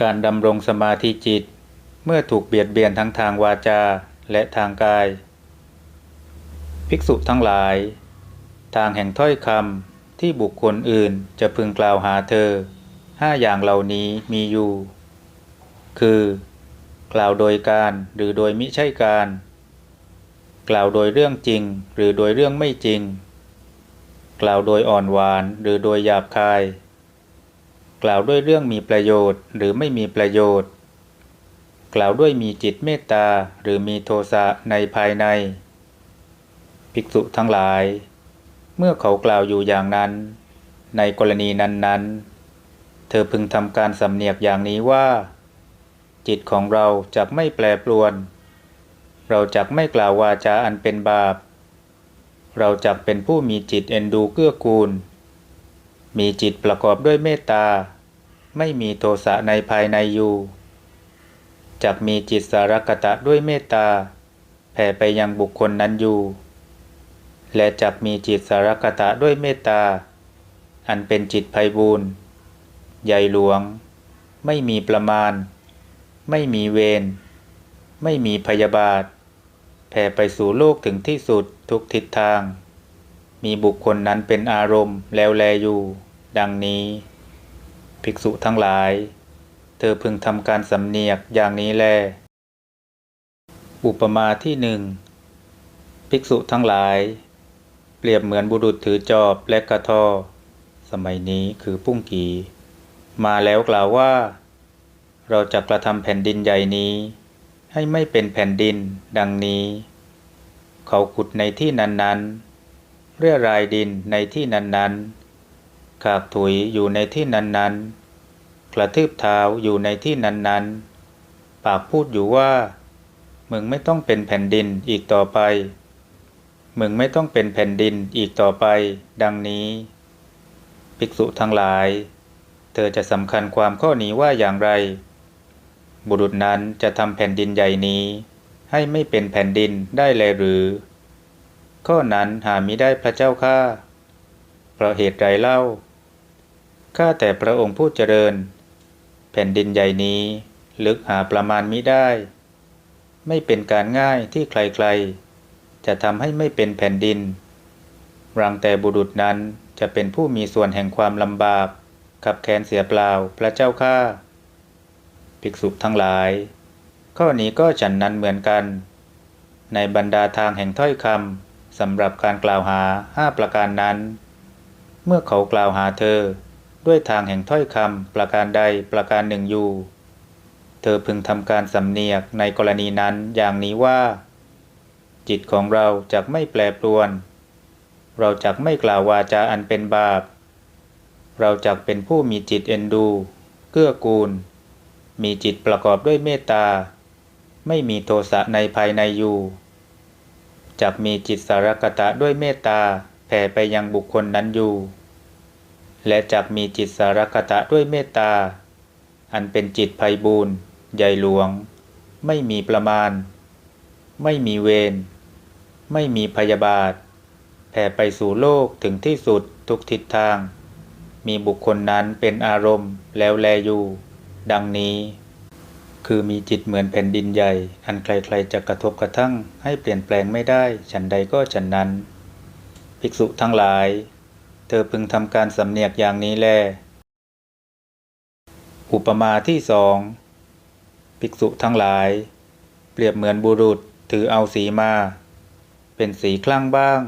การดำรงสมาธิจิต เมื่อถูกเบียดเบียนทั้งทางวาจาและทางกาย ภิกษุทั้งหลาย ทางแห่งถ้อยคำที่บุคคลอื่นจะพึงกล่าวหาเธอห้าอย่างเหล่านี้มีอยู่ คือ กล่าวโดยการหรือโดยมิใช่การ กล่าวโดยเรื่องจริงหรือโดยเรื่องไม่จริง กล่าวโดยอ่อนหวานหรือโดยหยาบคาย กล่าวด้วยเรื่องมีประโยชน์ หรือไม่มีประโยชน์ กล่าวด้วยมีจิตเมตตาหรือมีโทสะในภายใน ภิกษุทั้งหลาย เมื่อเขากล่าวอยู่อย่างนั้น ในกรณีนั้นๆ เธอพึงทำการสำเนียกอย่างนี้ว่า จิตของเราจะไม่แปรปรวน เราจะไม่กล่าววาจาอันเป็นบาป เราจะเป็นผู้มีจิตเอ็นดูเกื้อกูลมีจิตประกอบด้วยเมตตา ไม่มีโทสะในภายในอยู่จักมีจิตสารกตะด้วยเมตตาแผ่ไปยังบุคคลนั้นอยู่ และจักมีจิตสารกตะด้วยเมตตา อันเป็นจิตไพบูรณ์ใหญ่หลวง ไม่มีประมาณ ไม่มีเวร ไม่มีพยาบาท แผ่ไปสู่โลกถึงที่สุดทุกทิศทาง มีบุคคลนั้นเป็นอารมณ์แล้วแลอยู่ ดังนี้ ภิกษุทั้งหลาย เธอพึงทำการสำเนียกอย่างนี้แล อุปมาที่หนึ่งภิกษุทั้งหลาย เปรียบเหมือนบุรุษถือจอบและกระทอ สมัยนี้คือปุ้งกีมาแล้วกล่าวว่า เราจะกระทำแผ่นดินใหญ่นี้ ให้ไม่เป็นแผ่นดินดังนี้ เขาขุดในที่นั้นๆ เรียรายดินในที่นั้นๆ ขากถุยอยู่ในที่นั้นๆ กระทืบเท้าอยู่ในที่นั้นๆ ปากพูดอยู่ว่า มึงไม่ต้องเป็นแผ่นดินอีกต่อไป มึงไม่ต้องเป็นแผ่นดินอีกต่อไป ดังนี้ ภิกษุทั้งหลาย เธอจะสำคัญความข้อนี้ว่าอย่างไร บุรุษนั้นจะทำแผ่นดินใหญ่นี้ ให้ไม่เป็นแผ่นดินได้เลยหรือ ข้อนั้นหามิได้พระเจ้าข้าเพราะเหตุไรเล่า ข้าแต่พระองค์ผู้เจริญ แผ่นดินใหญ่นี้ ลึกหาประมาณมิได้ ไม่เป็นการง่ายที่ใครๆ จะทำให้ไม่เป็นแผ่นดิน รังแต่บุรุษนั้นจะเป็นผู้มีส่วนแห่งความลำบาก ขับแค้นเสียเปล่าพระเจ้าข้าภิกษุทั้งหลาย ข้อนี้ก็ฉันนั้นเหมือนกัน ในบรรดาทางแห่งถ้อยคำสำหรับการกล่าวหาห้าประการนั้น เมื่อเขากล่าวหาเธอ ด้วยทางแห่งถ้อยคำประการใดประการหนึ่งอยู่ เธอพึงทำการสำเนียกในกรณีนั้นอย่างนี้ว่า จิตของเราจะไม่แปรปรวน เราจะไม่กล่าววาจาอันเป็นบาป เราจะเป็นผู้มีจิตเอ็นดู เกื้อกูล มีจิตประกอบด้วยเมตตา ไม่มีโทสะในภายในอยู่จักมีจิตสารกตะด้วยเมตตาแผ่ไปยังบุคคลนั้นอยู่ และจักมีจิตสารกตะด้วยเมตตา อันเป็นจิตไพบูรณ์ใหญ่หลวง ไม่มีประมาณ ไม่มีเวร ไม่มีพยาบาท แผ่ไปสู่โลกถึงที่สุดทุกทิศทาง มีบุคคลนั้นเป็นอารมณ์แล้วแลอยู่ ดังนี้ คือมีจิตเหมือนแผ่นดินใหญ่ อันใครๆจะกระทบกระทั่งให้เปลี่ยนแปลงไม่ได้ ฉันใดก็ฉันนั้น ภิกษุทั้งหลาย เธอพึงทำการสำเนียกอย่างนี้แล อุปมาที่สอง ภิกษุทั้งหลาย เปรียบเหมือนบุรุษถือเอาสีมา เป็นสีคลั่งบ้าง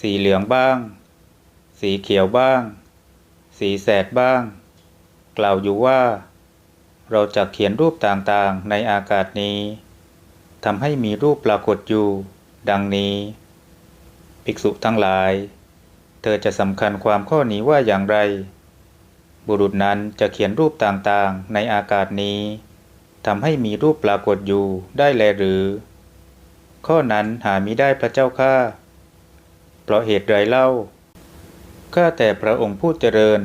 สีเหลืองบ้าง สีเขียวบ้าง สีแสดบ้าง กล่าวอยู่ว่า เราจะเขียนรูปต่างๆในอากาศนี้ทำให้มีรูปปรากฏอยู่ ดังนี้ ภิกษุทั้งหลาย เธอจะสำคัญความข้อนี้ว่าอย่างไร บุรุษนั้นจะเขียนรูปต่างๆ ในอากาศนี้ทำให้มีรูปปรากฏอยู่ได้แลหรือ ข้อนั้นหามิได้พระเจ้าข้าเพราะเหตุไรเล่าข้าแต่พระองค์ผู้เจริญ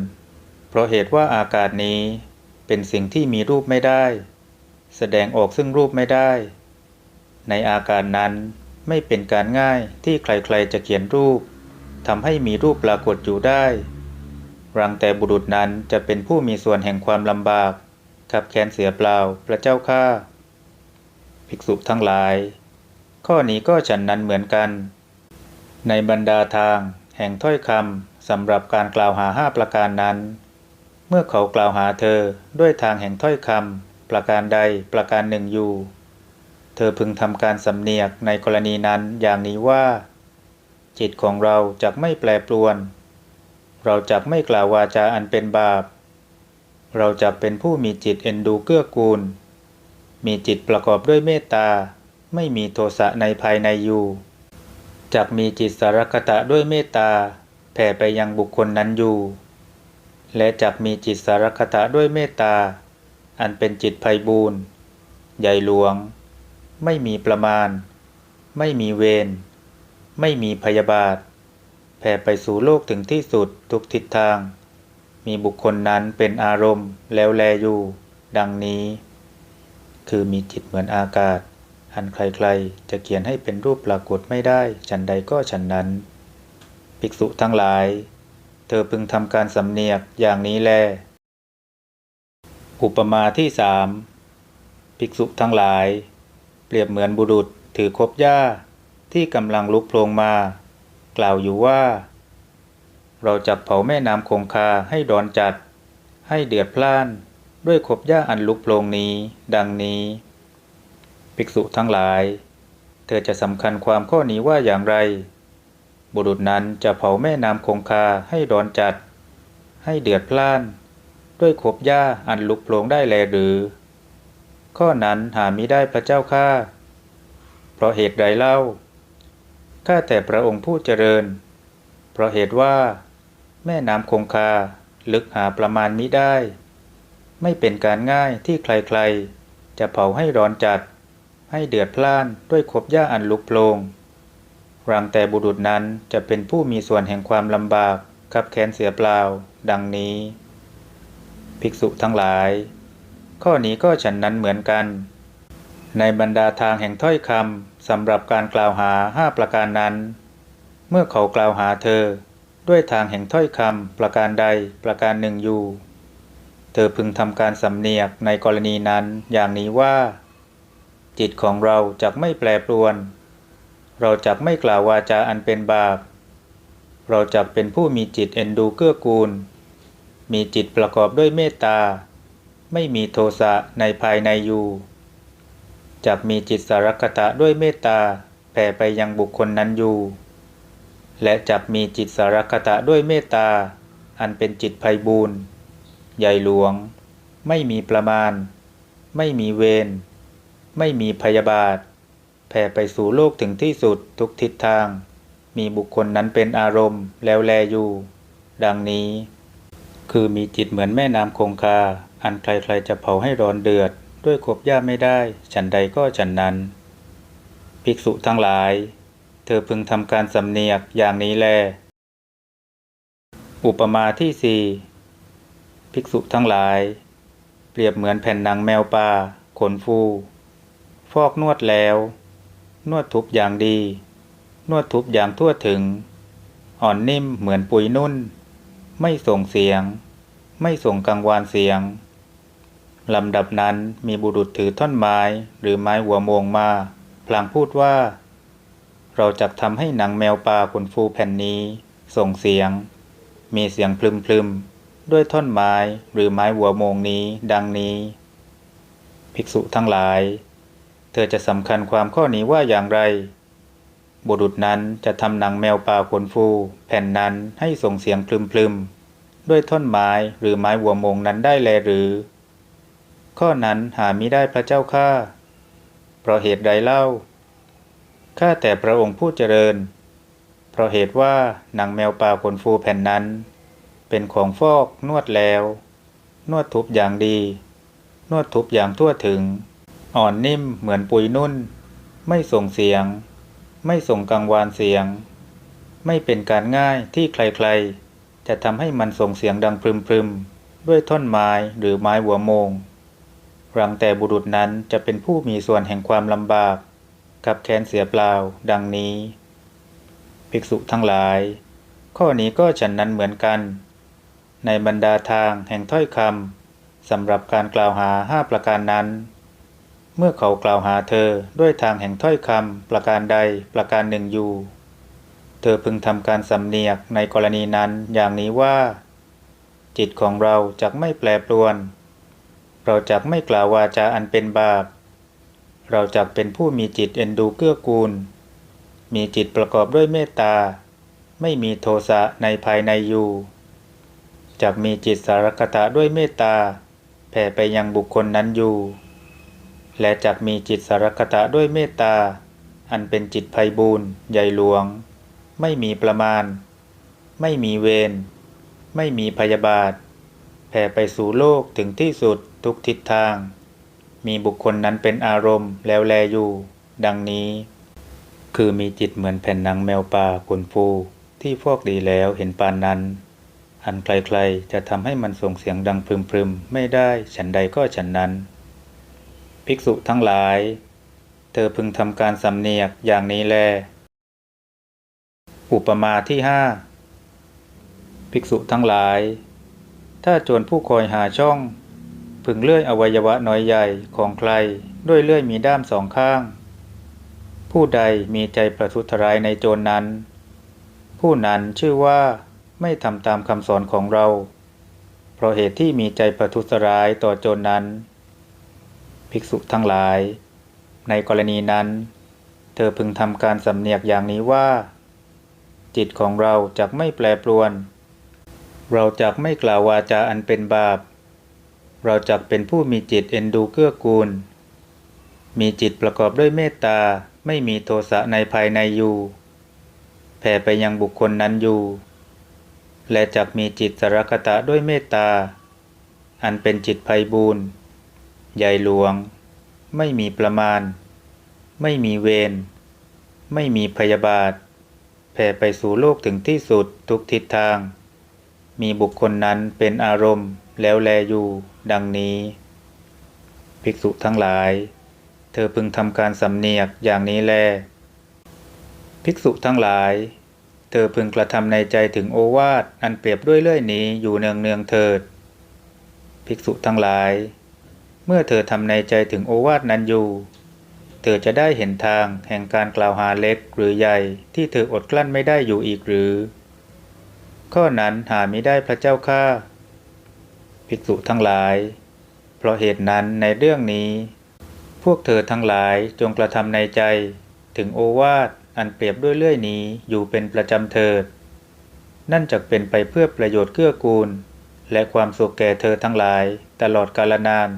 เพราะเหตุว่าอากาศนี้เป็นสิ่งที่มีรูปไม่ได้ แสดงออกซึ่งรูปไม่ได้ ในอากาศนั้นไม่เป็นการง่ายที่ใครๆจะเขียนรูป ทำให้มีรูปปรากฏอยู่ได้ รังแต่บุรุษนั้นจะเป็นผู้มีส่วนแห่งความลำบากขับแค้นเสียเปล่าพระเจ้าข้าภิกษุทั้งหลาย ข้อนี้ก็ฉันนั้นเหมือนกัน ในบรรดาทางแห่งถ้อยคำสำหรับการกล่าวหาห้าประการนั้น เมื่อเขากล่าวหาเธอด้วยทางแห่งถ้อยคำประการใดประการหนึ่งอยู่ เธอพึงทำการสำเนียกในกรณีนั้นอย่างนี้ว่า จิตของเราจะไม่แปรปรวน เราจะไม่กล่าววาจาอันเป็นบาป เราจะเป็นผู้มีจิตเอ็นดูเกื้อกูล มีจิตประกอบด้วยเมตตา ไม่มีโทสะในภายในอยู่จักมีจิตสารคตะด้วยเมตตาแผ่ไปยังบุคคลนั้นอยู่ และจักมีจิตสารคตะด้วยเมตตา อันเป็นจิตไพบูรณ์ใหญ่หลวง ไม่มีประมาณ ไม่มีเวร ไม่มีพยาบาท แผ่ไปสู่โลกถึงที่สุดทุกทิศทาง มีบุคคลนั้นเป็นอารมณ์แล้วแลอยู่ ดังนี้ คือมีจิตเหมือนอากาศ อันใครๆ จะเขียนให้เป็นรูปปรากฏไม่ได้ ฉันใดก็ฉันนั้น ภิกษุทั้งหลาย เธอพึงทำการสำเนียกอย่างนี้แล อุปมาที่สามภิกษุทั้งหลาย เปรียบเหมือนบุรุษถือคบหญ้า ที่กำลังลุกโผลงมา กล่าวอยู่ว่า เราจะเผาแม่น้ำคงคาให้ดอนจัด ให้เดือดพล่านด้วยคบหญ้าอันลุกโผลงนี้ ดังนี้ ภิกษุทั้งหลาย เธอจะสำคัญความข้อนี้ว่าอย่างไร บุรุษนั้นจะเผาแม่น้ำคงคาให้ดอนจัด ให้เดือดพล่าน ด้วยคบหญ้าอันลุกโผลงได้แลหรือ ข้อนั้นหามิได้พระเจ้าข้าเพราะเหตุใดเล่า ข้าแต่พระองค์ผู้เจริญ เพราะเหตุว่า แม่น้ำคงคาลึกหาประมาณมิได้ ไม่เป็นการง่ายที่ใครๆ จะเผาให้ร้อนจัด ให้เดือดพล่านด้วยคบหญ้าอันลุกโพลงรังแต่บุรุษนั้นจะเป็นผู้มีส่วนแห่งความลำบากขับแค้นเสียเปล่า ดังนี้ ภิกษุทั้งหลาย ข้อนี้ก็ฉันนั้นเหมือนกัน ในบรรดาทางแห่งถ้อยคำ สำหรับการกล่าวหาห้าประการนั้น เมื่อเขากล่าวหาเธอ ด้วยทางแห่งถ้อยคำประการใดประการหนึ่งอยู่ เธอพึงทำการสำเนียกในกรณีนั้นอย่างนี้ว่า จิตของเราจะไม่แปรปรวน เราจะไม่กล่าววาจาอันเป็นบาป เราจะเป็นผู้มีจิตเอ็นดูเกื้อกูล มีจิตประกอบด้วยเมตตา ไม่มีโทสะในภายในอยู่ จักมีจิตสารคตะด้วยเมตตาแผ่ไปยังบุคคลนั้นอยู่ และจักมีจิตสารคตะด้วยเมตตา อันเป็นจิตไพบูรณ์ใหญ่หลวง ไม่มีประมาณ ไม่มีเวรไม่มีพยาบาท แผ่ไปสู่โลกถึงที่สุดทุกทิศทาง มีบุคคลนั้นเป็นอารมณ์แล้วแลอยู่ ดังนี้ คือมีจิตเหมือนแม่น้ำคงคา อันใครๆจะเผาให้ร้อนเดือด ด้วยขบหญ้าไม่ได้ ฉันใดก็ฉันนั้น ภิกษุทั้งหลาย เธอพึงทำการสำเนียกอย่างนี้แล อุปมาที่สี่ภิกษุทั้งหลาย เปรียบเหมือนแผ่นหนังแมวป่าขนฟู ฟอกนวดแล้ว นวดทุบอย่างดี นวดทุบอย่างทั่วถึง อ่อนนิ่มเหมือนปุยนุ่น ไม่ส่งเสียง ไม่ส่งกังวานเสียง ลำดับนั้นมีบุรุษถือท่อนไม้หรือไม้หัวโมงมาพลางพูดว่า เราจะทำให้หนังแมวป่าขนฟูแผ่นนี้ ส่งเสียง มีเสียงพลึมพลึมด้วยท่อนไม้หรือไม้หัวโมงนี้ดังนี้ ภิกษุทั้งหลาย เธอจะสำคัญความข้อนี้ว่าอย่างไร บุรุษนั้นจะทำหนังแมวป่าขนฟู แผ่นนั้นให้ส่งเสียงพลึมพลึมด้วยท่อนไม้หรือไม้หัวโมงนั้นได้แลหรือ ข้อนั้นหามิได้พระเจ้าข้าเพราะเหตุใดเล่า ข้าแต่พระองค์ผู้เจริญ เพราะเหตุว่าหนังแมวป่าขนฟูแผ่นนั้น เป็นของฟอกนวดแล้ว นวดทุบอย่างดี นวดทุบอย่างทั่วถึง อ่อนนิ่มเหมือนปุยนุ่น ไม่ส่งเสียง ไม่ส่งกังวานเสียง ไม่เป็นการง่ายที่ใครๆ จะทำให้มันส่งเสียงดังพรึมๆ ด้วยท่อนไม้หรือไม้หัวโมง รังแต่บุรุษนั้นจะเป็นผู้มีส่วนแห่งความลำบาก กับแค้นเสียเปล่า ดังนี้ ภิกษุทั้งหลาย ข้อนี้ก็ฉันนั้นเหมือนกัน ในบรรดาทางแห่งถ้อยคำสำหรับการกล่าวหาห้าประการนั้น เมื่อเขากล่าวหาเธอด้วยทางแห่งถ้อยคำประการใดประการหนึ่งอยู่ เธอพึงทำการสำเนียกในกรณีนั้นอย่างนี้ว่า จิตของเราจะไม่แปรปรวน เราจะไม่กล่าววาจาอันเป็นบาป เราจะเป็นผู้มีจิตเอ็นดูเกื้อกูล มีจิตประกอบด้วยเมตตา ไม่มีโทสะในภายในอยู่จักมีจิตสารคตะด้วยเมตตา แผ่ไปยังบุคคลนั้นอยู่ และจักมีจิตสารคตะด้วยเมตตา อันเป็นจิตไพบูรณ์ใหญ่หลวง ไม่มีประมาณ ไม่มีเวร ไม่มีพยาบาท แผ่ไปสู่โลกถึงที่สุด ทุกทิศทาง มีบุคคลนั้นเป็นอารมณ์แล้วแลอยู่ ดังนี้ คือมีจิตเหมือนแผ่นหนังแมวป่าขนฟูที่ฟอกดีแล้วเห็นปานนั้น อันใครๆจะทำให้มันส่งเสียงดังพรึมๆไม่ได้ฉันใดก็ฉันนั้น ภิกษุทั้งหลาย เธอพึงทำการสำเนียกอย่างนี้แล อุปมาที่ห้าภิกษุทั้งหลาย ถ้าโจรผู้คอยหาช่อง พึงเลื่อยอวัยวะน้อยใหญ่ของใคร ด้วยเลื่อยมีด้ามสองข้าง ผู้ใดมีใจประทุษร้ายในโจรนั้น ผู้นั้นชื่อว่าไม่ทำตามคำสอนของเรา เพราะเหตุที่มีใจประทุษร้ายต่อโจรนั้น ภิกษุทั้งหลาย ในกรณีนั้น เธอพึงทำการสำเนียกอย่างนี้ว่า จิตของเราจะไม่แปรปรวน เราจะไม่กล่าววาจาอันเป็นบาป เราจะเป็นผู้มีจิตเอ็นดูเกื้อกูล มีจิตประกอบด้วยเมตตาไม่มีโทสะในภายในอยู่แผ่ไปยังบุคคลนั้นอยู่ และจักมีจิตสรคตะด้วยเมตตา อันเป็นจิตไพบูรณ์ใหญ่หลวง ไม่มีประมาณ ไม่มีเวร ไม่มีพยาบาท แผ่ไปสู่โลกถึงที่สุดทุกทิศทาง มีบุคคลนั้นเป็นอารมณ์แล้วแลอยู่ ดังนี้ ภิกษุทั้งหลาย เธอพึงทำการสำเนียกอย่างนี้แล ภิกษุทั้งหลาย เธอพึงกระทำในใจถึงโอวาทอันเปรียบด้วยเลื่อยนี้อยู่เนืองเนืองเถิด ภิกษุทั้งหลาย เมื่อเธอทำในใจถึงโอวาทนั้นอยู่ เธอจะได้เห็นทางแห่งการกล่าวหาเล็กหรือใหญ่ที่เธออดกลั้นไม่ได้อยู่อีกหรือ ข้อนั้นหาไม่ได้พระเจ้าข้าภิกษุทั้งหลาย เพราะเหตุนั้นในเรื่องนี้ พวกเธอทั้งหลายจงกระทำในใจ ถึงโอวาทอันเปรียบด้วยเลื่อยนี้อยู่เป็นประจำเถิด นั่นจะเป็นไปเพื่อประโยชน์เกื้อกูล และความสุขแก่เธอทั้งหลายตลอดกาลนาน